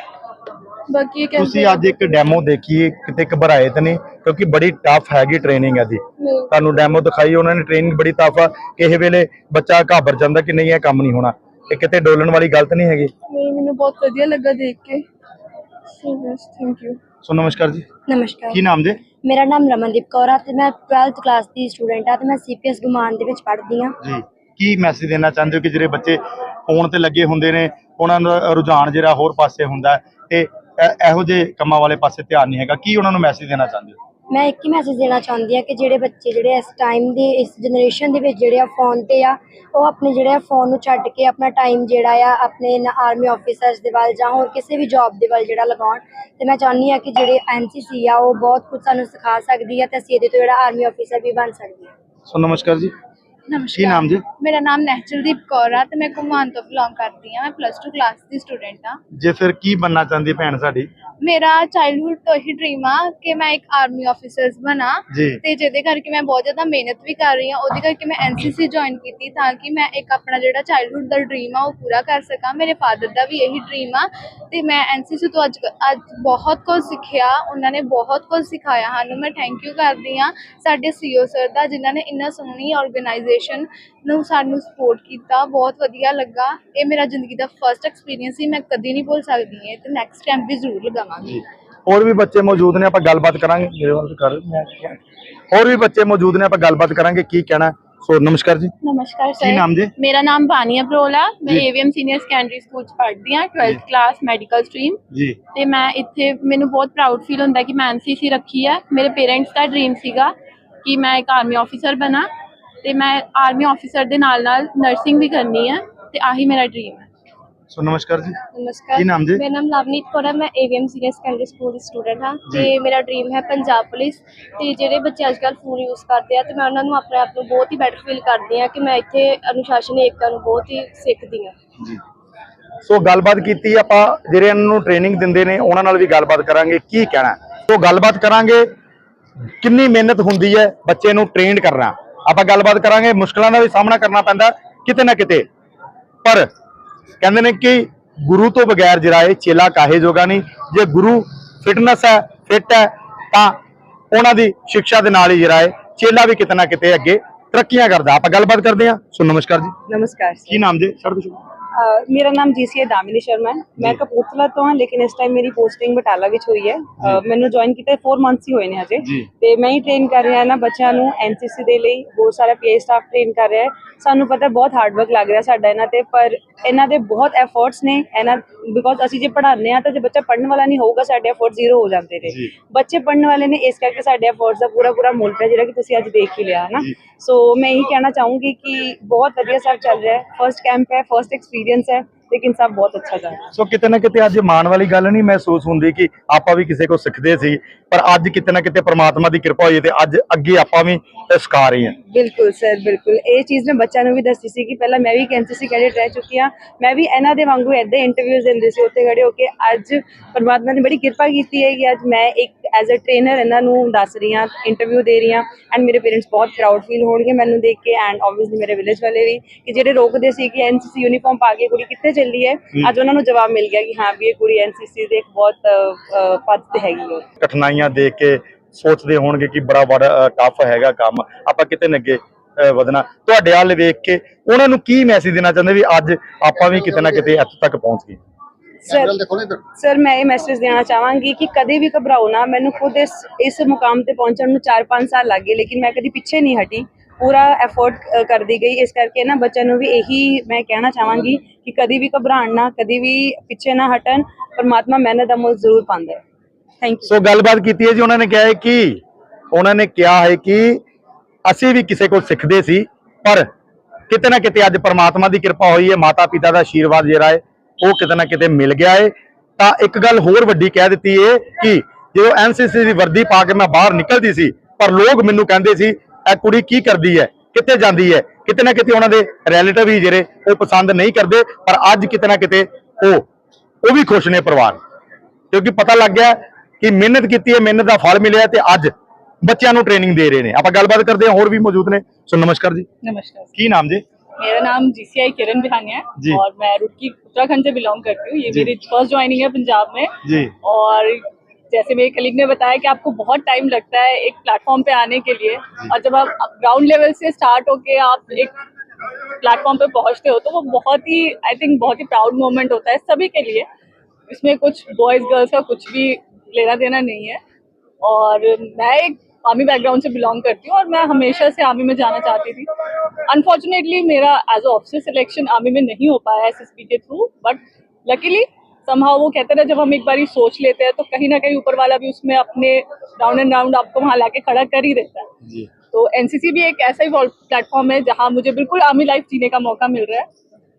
ਬਾਕੀ ਇਹ ਕਹਿੰਦੇ ਤੁਸੀਂ ਅੱਜ ਇੱਕ ਡੈਮੋ ਦੇਖੀ ਕਿਤੇ ਘਬਰਾਏ ਤਾਂ ਨਹੀਂ ਕਿਉਂਕਿ ਬੜੀ ਟਫ ਹੈਗੀ ਟ੍ਰੇਨਿੰਗ ਹੈ ਜੀ। ਨਹੀਂ, ਤੁਹਾਨੂੰ ਡੈਮੋ ਦਿਖਾਈ ਉਹਨਾਂ ਨੇ ਟ੍ਰੇਨਿੰਗ ਬੜੀ ਟਫ ਆ। ਕਿਸੇ ਵੇਲੇ ਬੱਚਾ ਘਾਬਰ ਜਾਂਦਾ ਕਿ ਨਹੀਂ ਇਹ ਕੰਮ ਨਹੀਂ ਹੋਣਾ। ਇਹ ਕਿਤੇ ਡੋਲਣ ਵਾਲੀ ਗੱਲ ਤਾਂ ਨਹੀਂ ਹੈਗੀ। ਨਹੀਂ ਮੈਨੂੰ ਬਹੁਤ ਵਧੀਆ ਲੱਗਾ ਦੇਖ ਕੇ। ਸੋ ਬਸ ਥੈਂਕ ਯੂ ਸੋ ਨਮਸਕਾਰ ਜੀ। ਨਮਸਕਾਰ। ਕੀ ਨਾਮ ਜੀ? ਮੇਰਾ ਨਾਮ ਰਮਨਦੀਪ ਕੌਰ ਆ ਤੇ ਮੈਂ 12th ਕਲਾਸ ਦੀ ਸਟੂਡੈਂਟ ਆ ਤੇ ਮੈਂ ਸੀਪੀਐਸ ਗੁਮਾਨ ਦੇ ਵਿੱਚ ਪੜ੍ਹਦੀ ਆ ਜੀ। ਕੀ ਮੈਸੇਜ ਦੇਣਾ ਚਾਹੁੰਦੇ ਹੋ ਕਿ ਜਿਹੜੇ ਬੱਚੇ ਫੋਨ ਤੇ ਲੱਗੇ ਹੁੰਦੇ ਨੇ ਉਹਨਾਂ ਦਾ ਰੁਝਾਨ ਜਿਹੜਾ ਹੋਰ ਪਾਸੇ ਹੁੰਦਾ ਹੈ ਤੇ ਇਹ- ਜਿਹੇ ਕੰਮਾਂ ਵਾਲੇ ਪਾਸੇ ਧਿਆਨ ਨਹੀਂ ਹੈਗਾ। ਕੀ ਉਹਨਾਂ ਨੂੰ ਮੈਸੇਜ ਦੇਣਾ ਚਾਹੁੰਦੇ ਹੋ? ਮੈਂ ਇੱਕ ਹੀ ਮੈਸੇਜ ਦੇਣਾ ਚਾਹੁੰਦੀ ਆ ਕਿ ਜਿਹੜੇ ਬੱਚੇ ਜਿਹੜੇ ਇਸ ਟਾਈਮ ਦੇ ਇਸ ਜਨਰੇਸ਼ਨ ਦੇ ਵਿੱਚ ਜਿਹੜੇ ਆ ਫੋਨ ਤੇ ਆ ਉਹ ਆਪਣੇ ਜਿਹੜੇ ਆ ਫੋਨ ਨੂੰ ਛੱਡ ਕੇ ਆਪਣਾ ਟਾਈਮ ਜਿਹੜਾ ਆ ਆਪਣੇ ਆਰਮੀ ਆਫੀਸਰਸ ਦੇ ਵੱਲ ਜਾਂ ਹੋਰ ਕਿਸੇ ਵੀ ਜੌਬ ਦੇ ਵੱਲ ਜਿਹੜਾ ਲਗਾਉਣ। ਤੇ ਮੈਂ ਚਾਹੁੰਦੀ ਆ ਕਿ ਜਿਹੜੇ ਐਨਸੀਸੀ ਆ ਉਹ ਬਹੁਤ ਕੁਝ ਸਾਨੂੰ ਸਿਖਾ ਸਕਦੀ ਆ ਤੇ ਅਸੀਂ ਇਹਦੇ ਤੋਂ ਜਿਹੜਾ ਆਰਮੀ ਆਫੀਸਰ ਵੀ ਬਣ ਸਕਦੇ ਹਾਂ। ਸੋ ਨਮਸਕਾਰ ਜੀ। ਨਮਸਕਾਰ। ਕੀ ਨਾਮ ਜੀ? ਮੇਰਾ ਨਾਮ ਨਹਿਚਲਦੀਪ ਕੌਰ ਆ ਤੇ ਮੈਂ ਘੁਮਾਨ ਤੋਂ ਬਿਲੋਂਗ ਕਰਦੀ ਆ। ਮੈਂ ਪਲੱਸ 2 ਕਲਾਸ ਦੀ ਸਟੂਡੈਂਟ ਆ। ਜੇ ਫਿਰ ਕੀ ਬੰਨਾ ਚਾਹੁੰਦੀ ਭੈਣ ਸਾਡੀ? ਮੇਰਾ ਚਾਈਲਡਹੂਡ ਤੋਂ ਹੀ ਡ੍ਰੀਮ ਆ ਕਿ ਮੈਂ ਇੱਕ ਆਰਮੀ ਆਫੀਸਰਸ ਬਣਾ ਤੇ ਜਿਹਦੇ ਕਰਕੇ ਮੈਂ ਬਹੁਤ ਜ਼ਿਆਦਾ ਮਿਹਨਤ ਵੀ ਕਰ ਰਹੀ ਹਾਂ ਉਹਦੇ ਕਰਕੇ ਮੈਂ ਐਨਸੀਸੀ ਜੁਆਇਨ ਕੀਤੀ ਤਾਂ ਕਿ ਮੈਂ ਇੱਕ ਆਪਣਾ ਜਿਹੜਾ ਚਾਈਲਡਹੂਡ ਦਾ ਡ੍ਰੀਮ ਆ ਉਹ ਪੂਰਾ ਕਰ ਸਕਾਂ। ਮੇਰੇ ਫਾਦਰ ਦਾ ਵੀ ਇਹੀ ਡ੍ਰੀਮ ਆ ਤੇ ਮੈਂ ਐਨਸੀਸੀ ਤੋਂ ਅੱਜ ਅੱਜ ਬਹੁਤ ਕੁਝ ਸਿੱਖਿਆ। ਉਹਨਾਂ ਨੇ ਬਹੁਤ ਕੁਝ ਸਿਖਾਇਆ ਸਾਨੂੰ। ਮੈਂ ਥੈਂਕ ਯੂ ਕਰਦੀ ਆ ਸਾਡੇ ਸੀਓ ਸਰ ਦਾ ਜਿਨ੍ਹਾਂ ਨੇ ਇੰਨਾ ਸੋਹਣੀ ਆਰਗੇਨਾਈਜੇਸ਼ਨ ਨੂੰ ਸਾਨੂੰ ਸਪੋਰਟ ਕੀਤਾ ਬਹੁਤ ਵਧੀਆ ਲੱਗਾ। ਇਹ ਮੇਰਾ ਜ਼ਿੰਦਗੀ ਦਾ ਫਰਸਟ ਐਕਸਪੀਰੀਅੰਸ ਸੀ ਮੈਂ ਕਦੀ ਨਹੀਂ ਭੁੱਲ ਸਕਦੀ ਇਹ ਤੇ ਨੈਕਸਟ ਟਾਈਮ ਵੀ ਜ਼ਰੂਰ ਲਗਾਵਾਂਗੀ। ਹੋਰ ਵੀ ਬੱਚੇ ਮੌਜੂਦ ਨੇ ਆਪਾਂ ਗੱਲਬਾਤ ਕਰਾਂਗੇ। ਮੇਰੇ ਵੱਲ ਕਰ। ਹੋਰ ਵੀ ਬੱਚੇ ਮੌਜੂਦ ਨੇ ਆਪਾਂ ਗੱਲਬਾਤ ਕਰਾਂਗੇ ਕੀ ਕਹਿਣਾ। ਸੋ ਨਮਸਕਾਰ ਜੀ। ਨਮਸਕਾਰ ਕੀ ਨਾਮ ਜੀ? ਮੇਰਾ ਨਾਮ ਬਾਨੀਆ ਬਰੋਲਾ ਮੈਂ। ਏਵੀਐਮ ਸੀਨੀਅਰ ਸੈਕੰਡਰੀ ਸਕੂਲ ਚ ਪੜ੍ਹਦੀ ਹਾਂ 12th ਕਲਾਸ ਮੈਡੀਕਲ ਸਟਰੀਮ ਜੀ। ਤੇ ਮੈਂ ਇੱਥੇ ਮੈਨੂੰ ਬਹੁਤ ਪ੍ਰਾਊਡ ਫੀਲ ਹੁੰਦਾ ਕਿ ਮੈਂ ਐਨਸੀਸੀ ਰੱਖੀ ਹੈ ਮੇਰੇ ਪੇਰੈਂਟਸ ਦਾ ਡ੍ਰੀਮ ਸੀਗਾ ਕਿ ਮੈਂ ਇੱਕ ਆਰਮੀ ਆਫੀਸਰ ਬਣਾ। ਤੇ ਮੈਂ ਆਰਮੀ ਆਫੀਸਰ ਦੇ ਨਾਲ ਨਾਲ ਨਰਸਿੰਗ ਵੀ ਕਰਨੀ ਹੈ ਤੇ ਆਹੀ ਮੇਰਾ ਡ੍ਰੀਮ ਹੈ ਸੋ ਨਮਸਕਾਰ ਜੀ ਨਮਸਕਾਰ ਕੀ ਨਾਮ ਜੀ? ਮੇਰਾ ਨਾਮ ਲਵਨੀਤ ਕੌਰ ਹੈ ਮੈਂ ਏਵੀਐਮ ਸੀਨੀਅਰ ਸੈਕੰਡਰੀ ਸਕੂਲ ਦੀ ਸਟੂਡੈਂਟ ਹਾਂ। ਤੇ ਮੇਰਾ ਡ੍ਰੀਮ ਹੈ ਪੰਜਾਬ ਪੁਲਿਸ ਤੇ ਜਿਹੜੇ ਬੱਚੇ ਅੱਜਕੱਲ ਫੋਨ ਯੂਜ਼ ਕਰਦੇ ਆ ਤੇ ਮੈਂ ਉਹਨਾਂ ਨੂੰ ਆਪਣੇ ਆਪ ਨੂੰ ਬਹੁਤ ਹੀ ਬੈਟਰ ਫੀਲ ਕਰਦੀ ਆ ਕਿ ਮੈਂ ਇੱਥੇ ਅਨੁਸ਼ਾਸਨ ਏਕਤਾ ਨੂੰ ਬਹੁਤ ਹੀ ਸਿੱਖਦੀ ਹਾਂ ਜੀ ਸੋ ਗੱਲਬਾਤ ਕੀਤੀ ਆਪਾਂ ਜਿਹੜੇ ਇਹਨਾਂ ਨੂੰ ਟ੍ਰੇਨਿੰਗ ਦਿੰਦੇ ਨੇ ਉਹਨਾਂ ਨਾਲ ਵੀ ਗੱਲਬਾਤ ਕਰਾਂਗੇ ਕੀ ਕਹਿਣਾ। ਸੋ ਗੱਲਬਾਤ ਕਰਾਂਗੇ ਕਿੰਨੀ ਮਿਹਨਤ ਹੁੰਦੀ ਹੈ ਬੱਚੇ ਨੂੰ ਟ੍ਰੇਨਡ ਕਰਨਾ ਆਪਾਂ ਗੱਲਬਾਤ ਕਰਾਂਗੇ ਮੁਸ਼ਕਲਾਂ ਦਾ ਵੀ ਸਾਹਮਣਾ ਕਰਨਾ ਪੈਂਦਾ ਕਿਤੇ ਨਾ ਕਿਤੇ। ਪਰ ਕਹਿੰਦੇ ਨੇ ਕਿ ਗੁਰੂ ਤੋਂ ਬਗੈਰ ਜਿਹੜਾ ਇਹ ਚੇਲਾ ਕਾਹੇ ਜੋਗਾ ਨਹੀਂ। ਜੇ ਗੁਰੂ ਫਿਟਨੈਸ ਹੈ ਫਿੱਟ ਹੈ ਤਾਂ ਉਹਨਾਂ ਦੀ ਸਿੱਖਿਆ ਦੇ ਨਾਲ ਹੀ ਜਿਹੜਾ ਹੈ ਚੇਲਾ ਵੀ ਕਿਤੇ ਨਾ ਕਿਤੇ ਅੱਗੇ ਤਰੱਕੀਆਂ ਕਰਦਾ। ਆਪਾਂ ਗੱਲਬਾਤ ਕਰਦੇ ਹਾਂ। ਸੋ ਨਮਸਕਾਰ ਜੀ। ਨਮਸਕਾਰ ਕੀ ਨਾਮ ਜੀ? ਸਰ ਤੁਸੀਂ ਮੇਰਾ ਨਾਮ ਜੀਸੀਏ ਦਾਮਿਨੀ ਸ਼ਰਮਾ ਹੈ। ਮੈਂ ਕਪੂਰਥਲਾ ਤੋਂ ਹਾਂ ਲੇਕਿਨ ਇਸ ਟਾਈਮ ਮੇਰੀ ਪੋਸਟਿੰਗ ਬਟਾਲਾ ਵਿੱਚ ਹੋਈ ਹੈ। ਮੈਨੂੰ ਜੁਆਇਨ ਕੀਤਾ 4 ਮੰਥਸ ਹੀ ਹੋਏ ਨੇ ਹਜੇ। ਤੇ ਮੈਂ ਹੀ ਟ੍ਰੇਨ ਕਰ ਰਿਹਾ ਨਾ ਬੱਚਿਆਂ ਨੂੰ ਐਨਸੀਸੀ ਦੇ ਲਈ। ਬਹੁਤ ਸਾਰਾ ਪੀਏ ਸਟਾਫ ਟ੍ਰੇਨ ਕਰ ਰਿਹਾ ਹੈ। ਸਾਨੂੰ ਪਤਾ ਬਹੁਤ ਹਾਰਡ ਵਰਕ ਲੱਗ ਰਿਹਾ ਸਾਡਾ ਇਹਨਾਂ ਤੇ ਪਰ ਇਹਨਾਂ ਦੇ ਬਹੁਤ ਐਫਰਟਸ ਨੇ। ਇਹਨਾਂ ਬਿਕੋਜ਼ ਅਸੀਂ ਜੇ ਪੜ੍ਹਾਉਂਦੇ ਆ ਤਾਂ ਜੇ ਬੱਚਾ ਪੜ੍ਹਨ ਵਾਲਾ ਨਹੀਂ ਹੋਊਗਾ ਸਾਡੇ ਐਫਰਟ ਜ਼ੀਰੋ ਹੋ ਜਾਂਦੇ ਨੇ। ਬੱਚੇ ਪੜ੍ਹਨ ਵਾਲੇ ਨੇ ਇਸ ਕਰਕੇ ਸਾਡੇ ਐਫਰਟਸ ਦਾ ਪੂਰਾ ਪੂਰਾ ਮੁੱਲ ਪਿਆ ਜਿਹੜਾ ਕਿ ਤੁਸੀਂ ਅੱਜ ਦੇਖ ਹੀ ਲਿਆ ਨਾ ਸੋ ਮੈਂ ਇਹੀ ਕਹਿਣਾ ਚਾਹੂੰਗੀ ਕਿ ਬਹੁਤ ਵਧੀਆ ਸਭ ਚੱਲ ਰਿਹਾ ਹੈ। ਫਰਸਟ ਕੈਂਪ ਹੈ ਫਰਸਟ ਐਕਸਪੀਰੀਅੰਸ ਹੈ ਲੇਕਿਨ ਸਭ ਬਹੁਤ ਅੱਛਾ ਰਿਹਾ ਹੈ ਸੋ ਕਿਤੇ ਨਾ ਕਿਤੇ ਅੱਜ ਮਾਣ ਵਾਲੀ ਗੱਲ ਨਹੀਂ ਮਹਿਸੂਸ ਹੁੰਦੀ ਕਿ ਆਪਾਂ ਵੀ ਕਿਸੇ ਕੋਲ ਸਿੱਖਦੇ ਸੀ ਪਰ ਅੱਜ ਕਿਤੇ ਨਾ ਕਿਤੇ ਪ੍ਰਮਾਤਮਾ ਦੀ ਕਿਰਪਾ ਹੋਈ ਤੇ ਅੱਜ ਅੱਗੇ ਆਪਾਂ ਵੀ ਸਿਖਾ ਰਹੇ ਹਾਂ। ਬਿਲਕੁਲ ਸਰ ਬਿਲਕੁਲ। ਇਹ ਚੀਜ਼ ਮੈਂ ਬੱਚਿਆਂ ਨੂੰ ਵੀ ਦੱਸੀ ਸੀ ਕਿ ਪਹਿਲਾਂ ਮੈਂ ਵੀ ਐਨਸੀਸੀ ਕੈਡੇਟ ਰਹਿ ਚੁੱਕੀ ਹਾਂ। ਮੈਂ ਵੀ ਇਹਨਾਂ ਦੇ ਵਾਂਗੂ ਏਦਾਂ ਇੰਟਰਵਿਊਜ਼ ਦਿੰਦੀ ਸੀ ਉੱਥੇ ਖੜੇ ਹੋ ਕੇ ਅੱਜ ਪਰਮਾਤਮਾ ਨੇ ਬੜੀ ਕਿਰਪਾ ਕੀਤੀ ਹੈ ਕਿ ਅੱਜ ਮੈਂ ਇੱਕ ਐਜ਼ ਅ ਟ੍ਰੇਨਰ ਇਹਨਾਂ ਨੂੰ ਦੱਸ ਰਹੀ ਹਾਂ ਇੰਟਰਵਿਊ ਦੇ ਰਹੀ ਹਾਂ ਐਂਡ ਮੇਰੇ ਪੇਰੈਂਟਸ ਬਹੁਤ ਪ੍ਰਾਊਡ ਫੀਲ ਹੋਣਗੇ ਮੈਨੂੰ ਦੇਖ ਕੇ ਐਂਡ ਆਬਵੀਅਸਲੀ ਮੇਰੇ ਵਿਲੇਜ ਵਾਲੇ ਵੀ ਕਿ ਜਿਹੜੇ ਰੋਕਦੇ ਸੀ ਕਿ ਐਨਸੀਸੀ ਯੂਨੀਫਾਰਮ ਪਾ ਕੇ ਕੁੜੀ ਕਿੱਥੇ ਚੱਲੀ ਹੈ। ਅੱਜ ਉਹਨਾਂ ਨੂੰ ਜਵਾਬ ਮਿਲ ਗਿਆ ਕਿ ਹਾਂ ਵੀ ਇਹ ਕੁੜੀ ਐਨਸੀਸੀ ਦੇ ਇੱਕ ਬਹੁਤ ਪਦ ਤੇ ਹੈਗੀ ਹੈ। ਕਠਿਨਾਈਆਂ ਦੇਖ ਕੇ ਸੋਚਦੇ ਹੋਣਗੇ ਕਿ ਬੜਾ ਬੜਾ ਟਫ ਹੈਗਾ ਕੰਮ। ਆਪਾਂ ਕਿਤੇ ਨਾ ਅੱਗੇ ਅਹ, ਵਧਣਾ। ਤੁਹਾਡੇ ਹਾਲ ਵੇਖ ਕੇ ਉਹਨਾਂ ਨੂੰ ਕੀ ਮੈਸੇਜ ਦੇਣਾ ਚਾਹੁੰਦੇ ਵੀ ਅੱਜ ਆਪਾਂ ਵੀ ਕਿਤੇ ਨਾ ਕਿਤੇ ਇੱਥੇ ਤੱਕ ਪਹੁੰਚ ਗਏ? ਸਰ ਸਰ ਮੈਂ ਇਹ ਮੈਸੇਜ ਦੇਣਾ ਚਾਹਾਂਗੀ ਕਿ ਕਦੇ ਵੀ ਘਬਰਾਓ ਨਾ। ਮੈਨੂੰ ਖੁਦ ਇਸ ਇਸ ਮੁਕਾਮ ਤੇ ਪਹੁੰਚਣ ਨੂੰ 4-5 ਸਾਲ ਲੱਗੇ ਲੇਕਿਨ ਮੈਂ ਕਦੀ ਪਿੱਛੇ ਨਹੀਂ ਹਟੀ। ਪੂਰਾ ਐਫਰਟ ਕਰਦੀ ਗਈ। ਇਸ ਕਰਕੇ ਨਾ ਬੱਚਿਆਂ ਨੂੰ ਵੀ ਇਹੀ ਮੈਂ ਕਹਿਣਾ ਚਾਹਾਂਗੀ ਕਿ ਕਦੀ ਵੀ ਘਬਰਾਉਣ ਨਾ, ਕਦੀ ਵੀ ਪਿੱਛੇ ਨਾ ਹਟਣ। ਪਰਮਾਤਮਾ ਮਿਹਨਤ ਦਾ ਮੁੱਲ ਜ਼ਰੂਰ ਪਾਉਂਦਾ ਹੈ। ਥੈਂਕ ਯੂ ਸੋ ਗੱਲਬਾਤ ਕੀਤੀ ਹੈ ਜੀ। ਉਹਨਾਂ ਨੇ ਕਿਹਾ ਹੈ ਕਿ, ਉਹਨਾਂ ਨੇ ਕਿਹਾ ਹੈ ਕਿ ਅਸੀਂ ਵੀ ਕਿਸੇ ਕੋਲ ਸਿੱਖਦੇ ਸੀ, ਪਰ ਕਿਤੇ ਨਾ ਕਿਤੇ ਅੱਜ ਪ੍ਰਮਾਤਮਾ ਦੀ ਕਿਰਪਾ ਹੋਈ ਹੈ। ਮਾਤਾ ਪਿਤਾ ਦਾ ਆਸ਼ੀਰਵਾਦ ਜਿਹੜਾ ਹੈ, ਉਹ ਕਿਤੇ ਨਾ ਕਿਤੇ ਮਿਲ ਗਿਆ ਹੈ। ਤਾਂ ਇੱਕ ਗੱਲ ਹੋਰ ਵੱਡੀ ਕਹਿ ਦਿੱਤੀ ਹੈ ਕਿ ਜਦੋਂ ਐਨਸੀਸੀ ਦੀ ਵਰਦੀ ਪਾ ਕੇ ਮੈਂ ਬਾਹਰ ਨਿਕਲਦੀ ਸੀ, ਪਰ ਲੋਕ ਮੈਨੂੰ ਕਹਿੰਦੇ ਸੀ ਇਹ ਕੁੜੀ ਕੀ ਕਰਦੀ ਹੈ ਕਿੱਥੇ ਜਾਂਦੀ ਹੈ ਕਿਤੇ ਨਾ ਕਿਤੇ ਉਹਨਾਂ ਦੇ ਰਿਲੇਟਿਵ ਹੀ ਜਿਹੜੇ ਉਹ ਪਸੰਦ ਨਹੀਂ ਕਰਦੇ ਪਰ ਅੱਜ ਕਿਤੇ ਨਾ ਕਿਤੇ ਉਹ ਉਹ ਵੀ ਖੁਸ਼ ਨੇ ਪਰਿਵਾਰ ਕਿਉਂਕਿ ਪਤਾ ਲੱਗ ਗਿਆ ਕਿ ਮਿਹਨਤ ਕੀਤੀ ਹੈ ਮਿਹਨਤ ਦਾ ਫਲ ਮਿਲਿਆ ਤੇ ਅੱਜ ਬੱਚਿਆਂ ਨੂੰ ਟ੍ਰੇਨਿੰਗ ਦੇ ਰਹੇ ਨੇ ਆਪਾਂ ਗੱਲਬਾਤ ਕਰਦੇ ਹਾਂ ਹੋਰ ਵੀ ਮੌਜੂਦ ਨੇ ਸੋ ਨਮਸਕਾਰ ਜੀ नमस्कार ਕੀ ਨਾਮ ਜੀ मेरा नाम जीसीआई किरण बिहानिया जी। है और मैं रुड़की उत्तराखंड से बिलोंग करती हूँ ये जी। मेरी फर्स्ट ज्वाइनिंग है पंजाब में जी और जैसे मेरे कलीग ने बताया कि आपको बहुत टाइम लगता है एक प्लेटफॉर्म पे आने के लिए और जब आप ग्राउंड लेवल से स्टार्ट होके आप एक प्लेटफॉर्म पे पहुँचते हो तो वो बहुत ही आई थिंक बहुत ही प्राउड मोमेंट होता है सभी के लिए। इसमें कुछ बॉयज़ गर्ल्स का कुछ भी लेना देना नहीं है। और मैं एक आर्मी बैकग्राउंड से बिलोंग करती हूँ और मैं हमेशा से आर्मी में जाना चाहती थी। अनफॉर्चुनेटली मेरा एज ऑफिसर सिलेक्शन आर्मी में नहीं हो पाया एस के थ्रू बट लकीली समहाउ वो कहते हैं जब हम एक बार ही सोच लेते हैं तो कहीं ना कहीं ऊपर वाला भी उसमें अपने राउंड एंड राउंड आपको वहाँ लाके खड़ा कर ही देता है जी तो एनसीसी भी एक ऐसा ही प्लेटफॉर्म है जहाँ मुझे बिल्कुल आर्मी लाइफ जीने का मौका मिल रहा है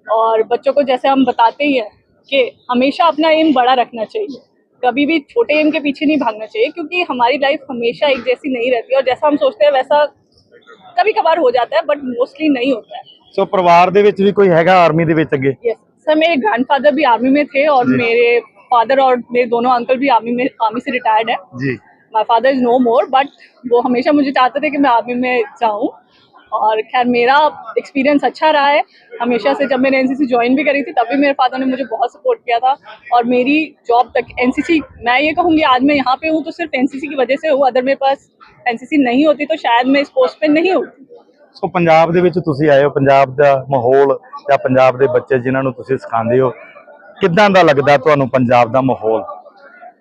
और बच्चों को जैसे हम बताते ही हैं कि हमेशा अपना एम बड़ा रखना चाहिए कभी भी छोटे एम के पीछे नहीं भागना चाहिए क्योंकि हमारी लाइफ हमेशा एक जैसी नहीं रहती और जैसा हम सोचते हैं वैसा कभी कभार हो जाता है बट मोस्टली नहीं होता है ਸੋ ਪਰਿਵਾਰ ਦੇ ਵਿੱਚ ਵੀ ਕੋਈ ਹੈਗਾ ਆਰਮੀ ਦੇ ਵਿੱਚ ਅੱਗੇ यस सर मेरे ग्रैंडफादर भी आर्मी में थे और मेरे फादर और मेरे दोनों अंकल भी आर्मी में आर्मी से रिटायर्ड है। My father is no more but वो हमेशा मुझे चाहते थे कि मैं आर्मी में जाऊँ। और खैर मेरा एक्सपीरियंस अच्छा रहा है। हमेशा से जब मैंने एनसीसी ज्वाइन भी करी थी तब भी मेरे फादर ने मुझे बहुत सपोर्ट किया था। और मेरी जॉब तक एनसीसी मैं ये कहूँगी आज मैं यहाँ पे हूँ तो सिर्फ़ एनसीसी की वजह से हूँ। अगर मेरे पास एनसीसी नहीं होती तो शायद मैं इस पोस्ट पे नहीं होती। ਸੋ ਪੰਜਾਬ ਦੇ ਵਿੱਚ ਤੁਸੀਂ ਆਏ ਹੋ ਪੰਜਾਬ ਦਾ ਮਾਹੌਲ ਜਾਂ ਪੰਜਾਬ ਦੇ ਬੱਚੇ ਜਿਨ੍ਹਾਂ ਨੂੰ ਤੁਸੀਂ ਸਿਖਾਉਂਦੇ ਹੋ ਕਿੱਦਾਂ ਦਾ ਲੱਗਦਾ ਤੁਹਾਨੂੰ ਪੰਜਾਬ ਦਾ ਮਾਹੌਲ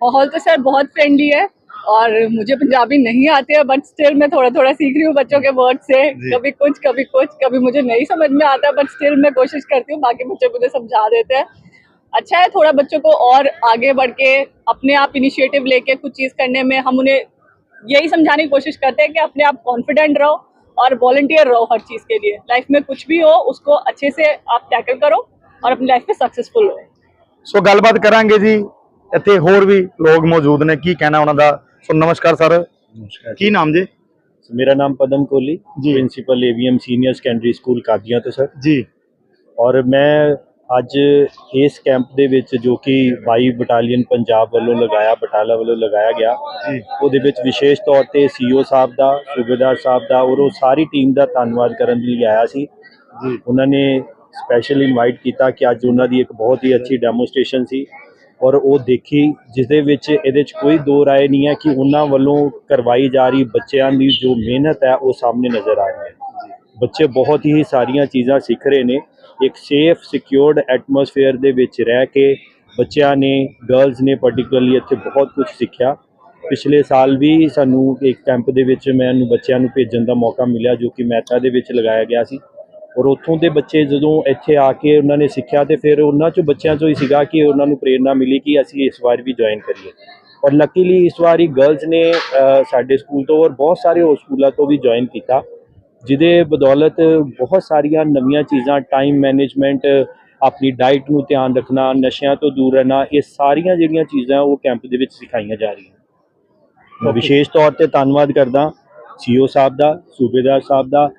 माहौल तो सर बहुत फ्रेंडली है और मुझे पंजाबी नहीं आती है बट स्टिल मैं थोड़ा थोड़ा सीख रही हूँ बच्चों के वर्ड से जी। कभी कुछ कभी कुछ कभी मुझे नहीं समझ में आता बट स्टिल मैं कोशिश करती हूँ बाकी बच्चे मुझे समझा देते हैं अच्छा है थोड़ा बच्चों को और आगे बढ़ के अपने आप इनिशिएटिव लेके कुछ चीज़ करने में हम उन्हें यही समझाने की कोशिश करते हैं कि अपने आप कॉन्फिडेंट रहो और वॉल्टियर रहो हर चीज़ के लिए लाइफ में कुछ भी हो उसको अच्छे से आप टैकल करो और अपनी लाइफ में सक्सेसफुल हो ਸੋ ਗੱਲਬਾਤ ਕਰਾਂਗੇ ਜੀ ਇੱਥੇ ਹੋਰ ਵੀ ਲੋਕ ਮੌਜੂਦ ਨੇ ਕੀ ਕਹਿਣਾ ਉਹਨਾਂ ਦਾ ਸੋ ਨਮਸਕਾਰ ਸਰ नमस्कार ਕੀ ਨਾਮ ਜੀ मेरा नाम Padam Kohli ji. Principal AVM senior secondary school Qadian ਤੋਂ ਸਰ ਜੀ ਔਰ ਮੈਂ ਅੱਜ ਇਸ ਕੈਂਪ ਦੇ ਵਿੱਚ ਜੋ ਕਿ 22 ਬਟਾਲੀਅਨ ਪੰਜਾਬ ਵੱਲੋਂ ਲਗਾਇਆ ਬਟਾਲਾ ਵੱਲੋਂ ਲਗਾਇਆ ਗਿਆ ਉਹਦੇ ਵਿੱਚ ਵਿਸ਼ੇਸ਼ ਤੌਰ ਤੇ ਸੀਓ ਸਾਹਿਬ ਦਾ ਸੂਬੇਦਾਰ ਸਾਹਿਬ ਦਾ ਔਰ ਉਹ ਸਾਰੀ ਟੀਮ ਦਾ ਧੰਨਵਾਦ ਕਰਨ ਲਈ ਆਇਆ ਸੀ। ਉਹਨਾਂ ਨੇ ਸਪੈਸ਼ਲ ਇਨਵਾਈਟ ਕੀਤਾ ਕਿ ਅੱਜ ਉਹਨਾਂ ਦੀ ਇੱਕ ਬਹੁਤ ਹੀ ਅੱਛੀ ਡੈਮੋਸਟ੍ਰੇਸ਼ਨ ਸੀ ਔਰ ਉਹ ਦੇਖੀ ਜਿਸ ਦੇ ਵਿੱਚ ਇਹਦੇ 'ਚ ਕੋਈ ਦੋ ਰਾਏ ਨਹੀਂ ਹੈ ਕਿ ਉਹਨਾਂ ਵੱਲੋਂ ਕਰਵਾਈ ਜਾ ਰਹੀ ਬੱਚਿਆਂ ਦੀ ਜੋ ਮਿਹਨਤ ਹੈ ਉਹ ਸਾਹਮਣੇ ਨਜ਼ਰ ਆ ਰਹੀ ਹੈ। ਬੱਚੇ ਬਹੁਤ ਹੀ ਸਾਰੀਆਂ ਚੀਜ਼ਾਂ ਸਿੱਖ ਰਹੇ ਨੇ ਇੱਕ ਸੇਫ ਸਿਕਿਉਰਡ ਐਟਮੋਸਫੇਅਰ ਦੇ ਵਿੱਚ ਰਹਿ ਕੇ ਬੱਚਿਆਂ ਨੇ ਗਰਲਸ ਨੇ ਪਾਰਟਿਕੂਲਰਲੀ ਇੱਥੇ ਬਹੁਤ ਕੁਝ ਸਿੱਖਿਆ। ਪਿਛਲੇ ਸਾਲ ਵੀ ਸਾਨੂੰ ਇੱਕ ਕੈਂਪ ਦੇ ਵਿੱਚ ਮੈਨੂੰ ਬੱਚਿਆਂ ਨੂੰ ਭੇਜਣ ਦਾ ਮੌਕਾ ਮਿਲਿਆ ਜੋ ਕਿ ਮਹਿਤਾ ਦੇ ਵਿੱਚ ਲਗਾਇਆ ਗਿਆ ਸੀ। ਔਰ ਉੱਥੋਂ ਦੇ ਬੱਚੇ ਜਦੋਂ ਇੱਥੇ ਆ ਕੇ ਉਹਨਾਂ ਨੇ ਸਿੱਖਿਆ ਤੇ ਫਿਰ ਉਹਨਾਂ ਚੋਂ ਬੱਚਿਆਂ ਚੋਂ ਹੀ ਸੀਗਾ ਕਿ ਉਹਨਾਂ ਨੂੰ ਪ੍ਰੇਰਣਾ ਮਿਲੀ ਕਿ ਅਸੀਂ ਇਸ ਵਾਰ ਵੀ ਜੁਆਇਨ ਕਰੀਏ। ਔਰ ਲੱਕੀਲੀ ਇਸ ਵਾਰੀ ਗਰਲਸ ਨੇ ਸਾਡੇ ਸਕੂਲ ਤੋਂ ਔਰ ਬਹੁਤ ਸਾਰੇ ਹੋਰ ਸਕੂਲਾਂ ਤੋਂ ਵੀ ਜੁਆਇਨ ਕੀਤਾ। ਜਿਹਦੇ ਬਦੌਲਤ ਬਹੁਤ ਸਾਰੀਆਂ ਨਵੀਆਂ ਚੀਜ਼ਾਂ ਟਾਈਮ ਮੈਨੇਜਮੈਂਟ ਆਪਣੀ ਡਾਈਟ ਨੂੰ ਧਿਆਨ ਰੱਖਣਾ ਨਸ਼ਿਆਂ ਤੋਂ ਦੂਰ ਰਹਿਣਾ ਇਹ ਸਾਰੀਆਂ ਜਿਹੜੀਆਂ ਚੀਜ਼ਾਂ ਉਹ ਕੈਂਪ ਦੇ ਵਿੱਚ ਸਿਖਾਈਆਂ ਜਾ ਰਹੀਆਂ। ਮੈਂ ਵਿਸ਼ੇਸ਼ ਤੌਰ ਤੇ ਧੰਨਵਾਦ ਕਰਦਾ ਸੀਓ ਸਾਹਿਬ ਦਾ ਸੂਬੇਦਾਰ ਸਾਹਿਬ ਦਾ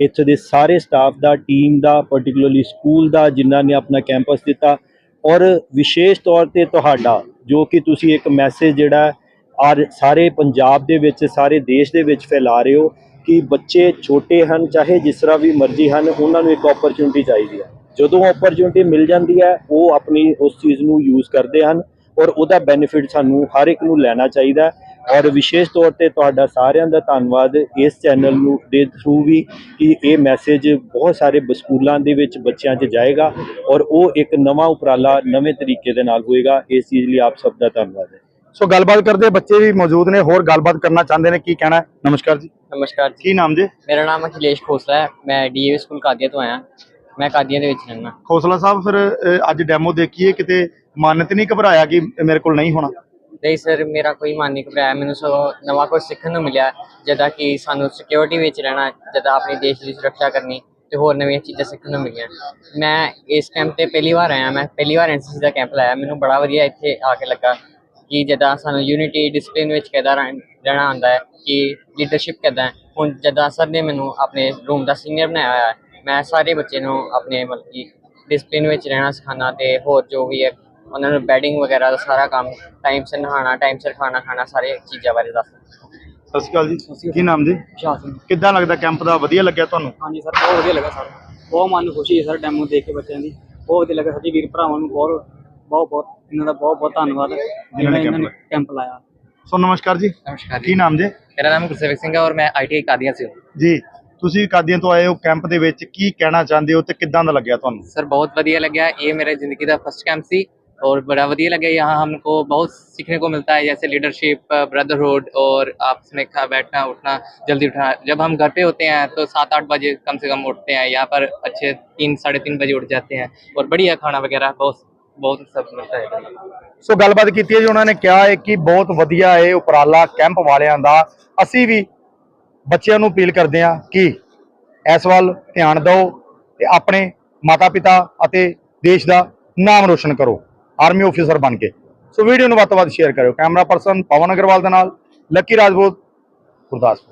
ਇੱਥੇ ਦੇ ਸਾਰੇ ਸਟਾਫ ਦਾ ਟੀਮ ਦਾ ਪਾਰਟਿਕੂਲਰਲੀ ਸਕੂਲ ਦਾ ਜਿਨ੍ਹਾਂ ਨੇ ਆਪਣਾ ਕੈਂਪਸ ਦਿੱਤਾ। ਔਰ ਵਿਸ਼ੇਸ਼ ਤੌਰ ਤੇ ਤੁਹਾਡਾ ਜੋ ਕਿ ਤੁਸੀਂ ਇੱਕ ਮੈਸੇਜ ਜਿਹੜਾ ਆਰ ਸਾਰੇ ਪੰਜਾਬ ਦੇ ਵਿੱਚ ਸਾਰੇ ਦੇਸ਼ ਦੇ ਵਿੱਚ ਫੈਲਾ ਰਹੇ ਹੋ ਕਿ ਬੱਚੇ ਛੋਟੇ ਹਨ, ਚਾਹੇ ਜਿਸ ਤਰ੍ਹਾਂ ਵੀ ਮਰਜ਼ੀ ਹਨ, ਉਹਨਾਂ ਨੂੰ ਇੱਕ ਓਪਰਚੁਨਿਟੀ ਚਾਹੀਦੀ ਹੈ। ਜਦੋਂ ਓਪਰਚੁਨਿਟੀ ਮਿਲ ਜਾਂਦੀ ਹੈ, ਉਹ ਆਪਣੀ ਉਸ ਚੀਜ਼ ਨੂੰ ਯੂਜ਼ ਕਰਦੇ ਹਨ ਔਰ ਉਹਦਾ ਬੈਨੀਫਿਟ ਸਾਨੂੰ ਹਰ ਇੱਕ ਨੂੰ ਲੈਣਾ ਚਾਹੀਦਾ ਔਰ ਵਿਸ਼ੇਸ਼ ਤੌਰ ਤੇ ਤੁਹਾਡਾ ਸਾਰਿਆਂ ਦਾ ਧੰਨਵਾਦ ਇਸ ਚੈਨਲ ਨੂੰ, ਦੇ ਥਰੂ ਵੀ ਕਿ ਇਹ ਮੈਸੇਜ ਬਹੁਤ ਸਾਰੇ ਸਕੂਲਾਂ ਦੇ ਵਿੱਚ ਬੱਚਿਆਂ 'ਚ ਜਾਏਗਾ ਔਰ ਉਹ ਇੱਕ ਨਵਾਂ ਉਪਰਾਲਾ ਨਵੇਂ ਤਰੀਕੇ ਦੇ ਨਾਲ ਹੋਏਗਾ। ਇਸ ਚੀਜ਼ ਲਈ ਆਪ ਸਭ ਦਾ ਧੰਨਵਾਦ ਹੈ। ਸੋ ਗੱਲਬਾਤ ਕਰਦੇ ਬੱਚੇ ਵੀ ਮੌਜੂਦ ਨੇ ਹੋਰ ਗੱਲਬਾਤ ਕਰਨਾ ਚਾਹੁੰਦੇ ਨੇ ਕੀ ਕਹਿਣਾ ਹੈ? ਨਮਸਕਾਰ ਜੀ। ਨਮਸਕਾਰ ਜੀ। ਕੀ ਨਾਮ ਜੀ? ਮੇਰਾ ਨਾਮ ਅਖਿਲੇਸ਼ ਖੋਸਲਾ ਹੈ ਮੈਂ ਡੀਏਵੀ ਸਕੂਲ ਕਾਦੀਆਂ ਤੋਂ ਆਇਆ। ਮੈਂ ਕਾਦੀਆਂ ਦੇ ਵਿੱਚ ਰਹਿੰਦਾ। ਖੋਸਲਾ ਸਾਹਿਬ ਫਿਰ ਅ, ਅੱਜ ਡੈਮੋ ਦੇਖੀਏ ਕਿਤੇ ਮਨ ਤੇ ਨਹੀਂ ਘਬਰਾਇਆ ਕਿ ਮੇਰੇ ਕੋਲ ਨਹੀਂ ਹੋਣਾ? ਨਹੀਂ ਸਰ ਮੇਰਾ ਕੋਈ ਮਨ ਨਹੀਂ ਘਬਰਾਇਆ। ਮੈਨੂੰ ਸਗੋਂ ਨਵਾਂ ਕੁਝ ਸਿੱਖਣ ਨੂੰ ਮਿਲਿਆ ਜਿੱਦਾਂ ਕਿ ਸਾਨੂੰ ਸਿਕਿਉਰਿਟੀ ਵਿੱਚ ਰਹਿਣਾ ਜਿੱਦਾਂ ਆਪਣੇ ਦੇਸ਼ ਦੀ ਸੁਰੱਖਿਆ ਕਰਨੀ ਤੇ ਹੋਰ ਨਵੀਆਂ ਚੀਜ਼ਾਂ ਸਿੱਖਣ ਨੂੰ ਮਿਲੀਆਂ। ਮੈਂ ਇਸ ਕੈਂਪ ਤੇ ਪਹਿਲੀ ਵਾਰ ਆਇਆ ਮੈਂ ਪਹਿਲੀ ਵਾਰ ਐਨਸੀਸੀ ਦਾ ਕੈਂਪ ਲਾਇਆ। ਮੈਨੂੰ ਬੜਾ ਵਧੀਆ ਇੱਥੇ ਆ ਕੇ ਲੱਗਾ। ਕਿ ਜਿੱਦਾਂ ਸਾਨੂੰ ਯੂਨਿਟੀ ਡਿਸਪਲਿਨ ਵਿੱਚ ਕਿੱਦਾਂ ਰਹਿਣ- ਰਹਿਣਾ ਆਉਂਦਾ ਹੈ ਕਿ ਲੀਡਰਸ਼ਿਪ ਕਿੱਦਾਂ ਹੈ। ਹੁਣ ਜਿੱਦਾਂ ਸਰ ਨੇ ਮੈਨੂੰ ਆਪਣੇ ਰੂਮ ਦਾ ਸੀਨੀਅਰ ਬਣਾਇਆ ਹੋਇਆ ਹੈ ਮੈਂ ਸਾਰੇ ਬੱਚੇ ਨੂੰ ਆਪਣੇ ਮਤਲਬ ਕਿ ਡਿਸਪਲਿਨ ਵਿੱਚ ਰਹਿਣਾ ਸਿਖਾਉਣਾ ਤੇ ਹੋਰ ਜੋ ਵੀ ਹੈ ਉਹਨਾਂ ਨੂੰ ਬੈਡਿੰਗ ਵਗੈਰਾ ਦਾ ਸਾਰਾ ਕੰਮ ਟਾਈਮ ਸਿਰ ਨਹਾਉਣਾ ਟਾਈਮ ਸਿਰ ਖਾਣਾ ਖਾਣਾ ਸਾਰੇ ਚੀਜ਼ਾਂ ਬਾਰੇ ਦੱਸ। ਸਤਿ ਸ਼੍ਰੀ ਅਕਾਲ ਜੀ। ਕੀ ਨਾਮ ਜੀ? ਕਿੱਦਾਂ ਲੱਗਦਾ ਕੈਂਪ ਦਾ? ਵਧੀਆ ਲੱਗਿਆ ਤੁਹਾਨੂੰ? ਹਾਂਜੀ ਸਰ ਬਹੁਤ ਵਧੀਆ ਲੱਗਾ ਸਰ ਬਹੁਤ ਮਨ ਨੂੰ ਖੁਸ਼ੀ ਹੈ ਸਰ ਡੈਮੋ ਦੇਖ ਕੇ ਬੱਚਿਆਂ ਦੀ। ਬਹੁਤ ਵਧੀਆ ਲੱਗਾ ਸਾਡੀ ਵੀਰ ਭਰਾਵਾਂ ਨੂੰ ਬਹੁਤ ਬਹੁਤ ਬਹੁਤ ਇਹਨਾਂ ਦਾ ਬਹੁਤ ਬਹੁਤ ਧੰਨਵਾਦ ਜਿਨ੍ਹਾਂ ਨੇ ਇਹਨਾਂ ਨੇ ਕੈਂਪ ਲਾਇਆ ਸੋ ਨਮਸਕਾਰ ਜੀ ਨਮਸਕਾਰ ਕੀ ਨਾਮ ਜੀ ਮੇਰਾ ਨਾਮ ਗੁਰਸੇਵਕ ਸਿੰਘ ਹੈ ਔਰ ਮੈਂ ਆਈਟੀਆਈ ਕਾਦੀਆਂ ਸੇ ਜੀ ਤੁਸੀਂ ਕਾਦੀਆਂ ਤੋਂ ਆਏ ਹੋ ਕੈਂਪ ਦੇ ਵਿੱਚ ਕੀ ਕਹਿਣਾ ਚਾਹੁੰਦੇ ਹੋ ਤੇ ਕਿੱਦਾਂ ਦਾ ਲੱਗਿਆ ਤੁਹਾਨੂੰ सर बहुत बढ़िया लग गया ये मेरे ज़िंदगी का फर्स्ट कैंप सी और बड़ा बढ़िया लगा यहाँ हमको बहुत सीखने को मिलता है जैसे लीडरशिप ब्रदरहुड और आपस में खा बैठना उठना जल्दी उठना जब हम घर पे होते हैं तो सात आठ बजे कम से कम उठते हैं यहाँ पर अच्छे तीन साढ़े तीन बजे उठ जाते हैं और बढ़िया खाना वगैरह बहुत ਬਹੁਤ ਸਭ ਮਿਲਦਾ ਹੈ। ਸੋ ਗੱਲਬਾਤ ਕੀਤੀ ਹੈ ਜੀ, ਉਹਨਾਂ ਨੇ ਕਿਹਾ ਹੈ ਕਿ ਬਹੁਤ ਵਧੀਆ ਹੈ ਉਪਰਾਲਾ ਕੈਂਪ ਵਾਲਿਆਂ ਦਾ। ਅਸੀਂ ਵੀ ਬੱਚਿਆਂ ਨੂੰ ਅਪੀਲ ਕਰਦੇ ਹਾਂ ਕਿ ਇਸ ਵੱਲ ਧਿਆਨ ਦਿਓ ਤੇ ਆਪਣੇ ਮਾਤਾ-ਪਿਤਾ ਅਤੇ ਦੇਸ਼ ਦਾ ਨਾਮ ਰੋਸ਼ਨ ਕਰੋ, ਆਰਮੀ ਅਫੀਸਰ ਬਣ ਕੇ। ਸੋ ਵੀਡੀਓ ਨੂੰ ਵੱਧ ਤੋਂ ਵੱਧ ਸ਼ੇਅਰ ਕਰਿਓ। ਕੈਮਰਾ ਪਰਸਨ ਪਵਨ ਅਗਰਵਾਲ ਦੇ ਨਾਲ, ਲੱਕੀ ਰਾਜਪੂਤ, ਗੁਰਦਾਸਪੁਰ।